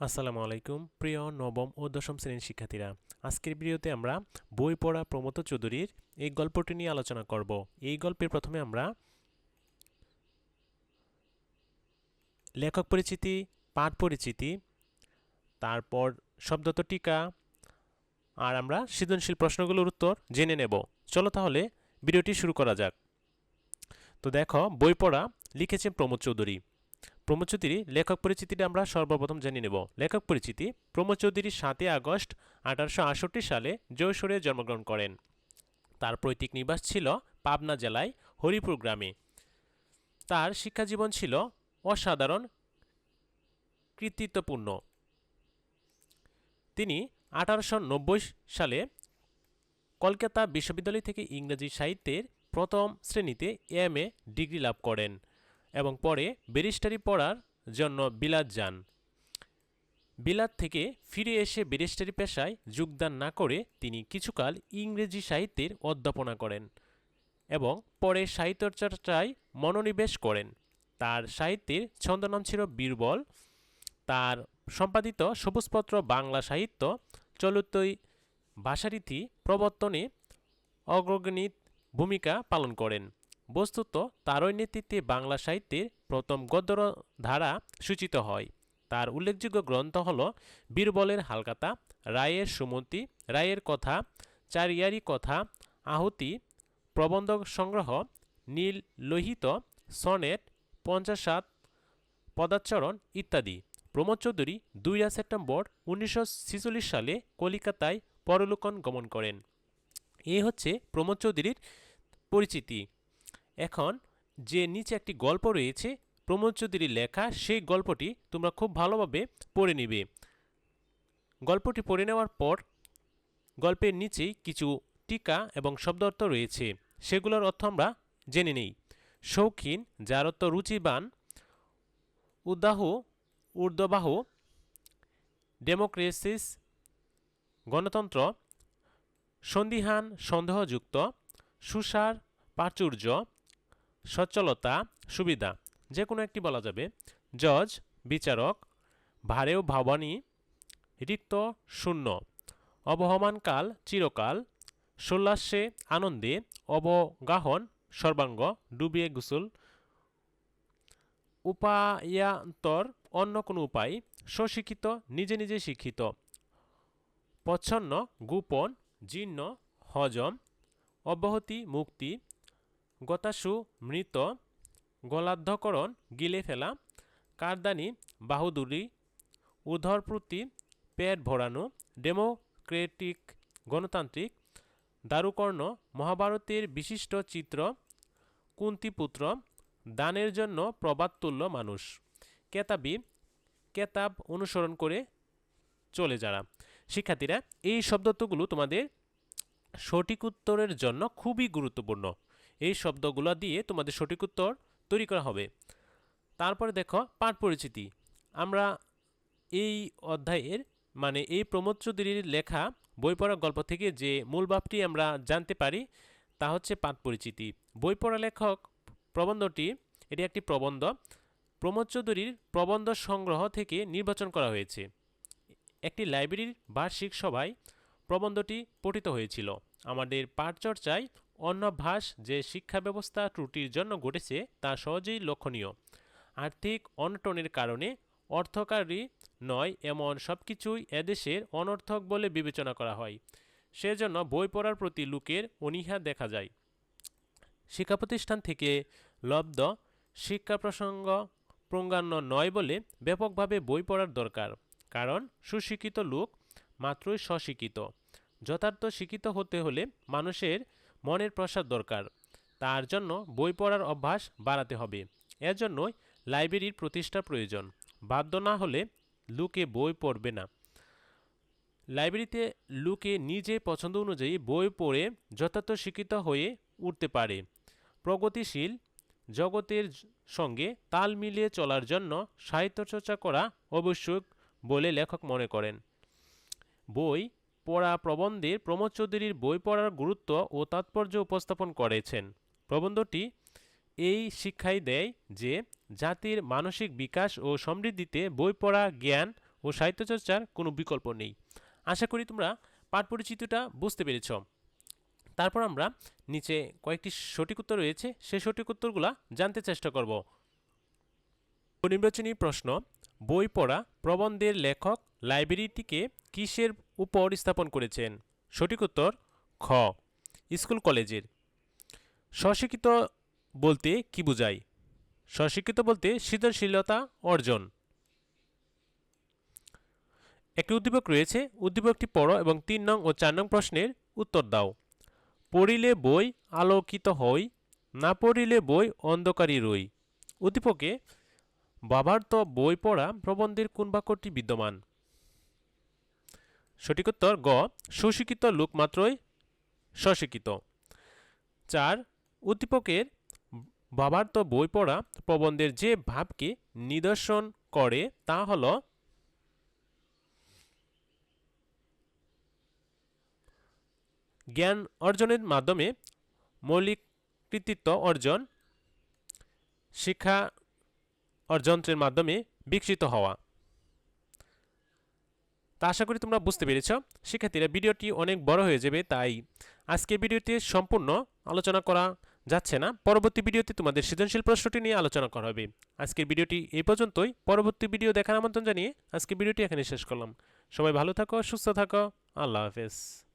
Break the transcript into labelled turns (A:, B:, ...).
A: আসসালামু আলাইকুম, প্রিয় নবম ও দশম শ্রেণির শিক্ষার্থীরা। আজকের ভিডিওতে আমরা বই পড়া প্রমোদ চৌধুরীর এই গল্পটি নিয়ে আলোচনা করব। এই গল্পের প্রথমে আমরা লেখক পরিচিতি, পাঠ পরিচিতি, তারপর শব্দত টিকা, আর আমরা সৃজনশীল প্রশ্নগুলোর উত্তর জেনে নেব। চলো তাহলে ভিডিওটি শুরু করা যাক। তো দেখো, বই পড়া লিখেছেন প্রমোদ চৌধুরী। প্রমোদ চৌধুরী লেখক পরিচিতিটা আমরা সর্বপ্রথম জেনে নেব। লেখক পরিচিতি প্রমোদ চৌধুরী সাতই আগস্ট আঠারোশো আটষট্টি সালে যশোরে জন্মগ্রহণ করেন। তার পৈতৃক নিবাস ছিল পাবনা জেলায় হরিপুর গ্রামে। তার শিক্ষাজীবন ছিল অসাধারণ, কৃতিত্বপূর্ণ। তিনি আঠারোশো নব্বই সালে কলকাতা বিশ্ববিদ্যালয় থেকে ইংরেজি সাহিত্যের প্রথম শ্রেণীতে এম এ ডিগ্রি লাভ করেন। এবং পরে ব্যারিস্টারি পড়ার জন্য বিলাত যান। বিলাত থেকে ফিরে এসে ব্যারিস্টারি পেশায় যোগদান না করে তিনি কিছুকাল ইংরেজি সাহিত্যের অধ্যাপনা করেন এবং পরে সাহিত্যচর্চায় মনোনিবেশ করেন। তার সাহিত্যের ছন্দনাম ছিল বীরবল। তার সম্পাদিত সবুজপত্র বাংলা সাহিত্য চলতই ভাষারীতি প্রবর্তনে অগ্রগণিত ভূমিকা পালন করেন। বস্তুত তারই নেতৃত্বে বাংলা সাহিত্যের প্রথম গদ্য ধারা সূচিত হয়। তার উল্লেখযোগ্য গ্রন্থ হল বীরবলের হালকাতা, রায়ের সুমতি, রায়ের কথা, চারিয়ারি কথা, আহুতি প্রবন্ধ সংগ্রহ, নীল লোহিত, সনেট, পঞ্চাশাত পদাচরণ ইত্যাদি। প্রমোদ চৌধুরী দুইরা সেপ্টেম্বর উনিশশো সালে কলিকাতায় পরলোকন গমন করেন। এ হচ্ছে প্রমোদ চৌধুরীর পরিচিতি। এখন যে নিচে একটি গল্প রয়েছে, প্রমোদ চৌধুরীর লেখা, সেই গল্পটি তোমরা খুব ভালোভাবে পড়ে নিবে। গল্পটি পড়ে নেওয়ার পর গল্পের নিচেই কিছু টিকা এবং শব্দ অর্থ রয়েছে। সেগুলোর অর্থ আমরা জেনে নেই। শৌখিন যার অর্থ রুচিবান, উদাহ, ঊর্ধ্ববাহু, ডেমোক্রেসিস, গণতন্ত্র, সন্দিহান, সন্দেহযুক্ত, সুসার, প্রাচুর্য সচ্ছলতা, সুবিধা যে কোনো একটি বলা যাবে। জজ, বিচারক ভারেও ভাবানী, রিক্ত, শূন্য। অবহমানকাল, চিরকাল। সোল্লাসে, আনন্দে। অবগাহন, সর্বাঙ্গ, ডুবিয়ে গুসুল। উপায়ান্তর, অন্য কোনো উপায়। স্বশিক্ষিত, নিজে নিজে শিক্ষিত। প্রচ্ছন্ন গোপন, জীর্ণ, হজম। অব্যাহতি, মুক্তি। গতাসু, মৃত, গলাধ্যকরণ, গিলে ফেলা, কারদানি বাহুদুরি উধরপ্রতি, পেট ভরানো, ডেমোক্রেটিক গণতান্ত্রিক, দারুকর্ণ, মহাভারতের বিশিষ্ট চিত্র, কুন্তিপুত্র, দানের জন্য প্রবাদতুল্য মানুষ। কেতাবি, কেতাব অনুসরণ করে চলে যারা। শিক্ষার্থীরা, এই শব্দগুলো তোমাদের সঠিক উত্তরের জন্য খুবই গুরুত্বপূর্ণ। এই শব্দগুলো দিয়ে তোমাদের সঠিক উত্তর তৈরি করা হবে। তারপরে দেখো পাঠ পরিচিতি। আমরা এই অধ্যায়ের মানে এই প্রমোদ চৌধুরীর লেখা, বই পড়া গল্প থেকে যে মূল ভাবটি আমরা জানতে পারি, তা হচ্ছে পাঠ পরিচিতি। বই পড়া লেখক প্রবন্ধটি, এটি একটি প্রবন্ধ। প্রমোদ চৌধুরীর প্রবন্ধ সংগ্রহ থেকে নির্বাচন করা হয়েছে। একটি লাইব্রেরির বার্ষিক সভায় প্রবন্ধটি পঠিত হয়েছিল। আমাদের পাঠচর্চায় অন্যাভাস যে শিক্ষা ব্যবস্থা ত্রুটির জন্য ঘটেছে তা সহজেই লক্ষণীয়। আর্থিক অনটনের কারণে অর্থকারী নয় এমন সব কিছুই এদেশের অনর্থক বলে বিবেচনা করা হয়। সেজন্য বই পড়ার প্রতি লোকের অনীহা দেখা যায়। শিক্ষা প্রতিষ্ঠান থেকে লব্ধ শিক্ষা প্রসঙ্গ প্রঙ্গান্য নয় বলে ব্যাপকভাবে বই পড়ার দরকার, কারণ সুশিক্ষিত লোক মাত্রই স্বশিক্ষিত। যথার্থ শিক্ষিত হতে হলে মানুষের মনের প্রসাদ দরকার। তার জন্য বই পড়ার অভ্যাস বাড়াতে হবে। এজন্যই লাইব্রেরির প্রতিষ্ঠা প্রয়োজন। বাধ্য না হলে লোকে বই পড়বে না। লাইব্রেরিতে লোকে নিজে পছন্দ অনুযায়ী বই পড়ে যথার্থ শিক্ষিত হয়ে উঠতে পারে। প্রগতিশীল জগতের সঙ্গে তাল মিলিয়ে চলার জন্য সাহিত্যচর্চা করা আবশ্যক বলে লেখক মনে করেন। বই পড়া প্রবন্ধের প্রমোদ চৌধুরীর বই পড়ার গুরুত্ব ও তাৎপর্য উপস্থাপন করেছেন। প্রবন্ধটি এই শিক্ষাই দেয় যে জাতির মানসিক বিকাশ ও সমৃদ্ধিতে বই পড়া, জ্ঞান ও সাহিত্যচর্চার কোনো বিকল্প নেই। আশা করি তোমরা পাঠ পরিচিতিটা বুঝতে পেরেছ। তারপর আমরা নিচে কয়েকটি সঠিক উত্তর রয়েছে, সেই সঠিক উত্তরগুলা জানতে চেষ্টা করব। নির্বাচনী প্রশ্ন, বই পড়া প্রবন্ধের লেখক লাইব্রেরিটিকে কিসের উপর স্থাপন করেছেন। সঠিক উত্তর, খ। স্কুল, কলেজের। স্বশিক্ষিত বলতে কি বোঝায়? স্বশিক্ষিত বলতে সৃজনশীলতা অর্জন। একটি উদ্দীপক রয়েছে। উদ্দীপকটি পড়ো এবং তিন নং ও চার নং প্রশ্নের উত্তর দাও। পড়িলে বই, আলোকিত হই। না পড়িলে বই অন্ধকারী রই। উদ্দীপকে, বাবার তো বই পড়া প্রবন্ধের কোন বাক্যটি বিদ্যমান? সঠিক উত্তর গ, সুশিক্ষিত লোক মাত্রই স্বশিক্ষিত। চার, উদ্দীপকের বাবার তো বই পড়া প্রবন্ধের যে ভাবকে নিদর্শন করে তা হল জ্ঞান অর্জনের মাধ্যমে মৌলিক কৃতিত্ব অর্জন, শিক্ষা যন্ত্রের মাধ্যমে বিকশিত হওয়া। তা আশা করি তোমরা বুঝতে পেরেছ। শিক্ষার্থীরা ভিডিওটি অনেক বড় হয়ে যাবে, তাই আজকের ভিডিওতে সম্পূর্ণ আলোচনা করা যাচ্ছে না। পরবর্তী ভিডিওতে তোমাদের সৃজনশীল প্রশ্নটি নিয়ে আলোচনা করা হবে। আজকের ভিডিওটি এই পর্যন্তই। পরবর্তী ভিডিও দেখার আমন্ত্রণ জানিয়ে আজকের ভিডিওটি এখানে শেষ করলাম। সবাই ভালো থাকো, সুস্থ থাকো। আল্লাহ হাফেজ।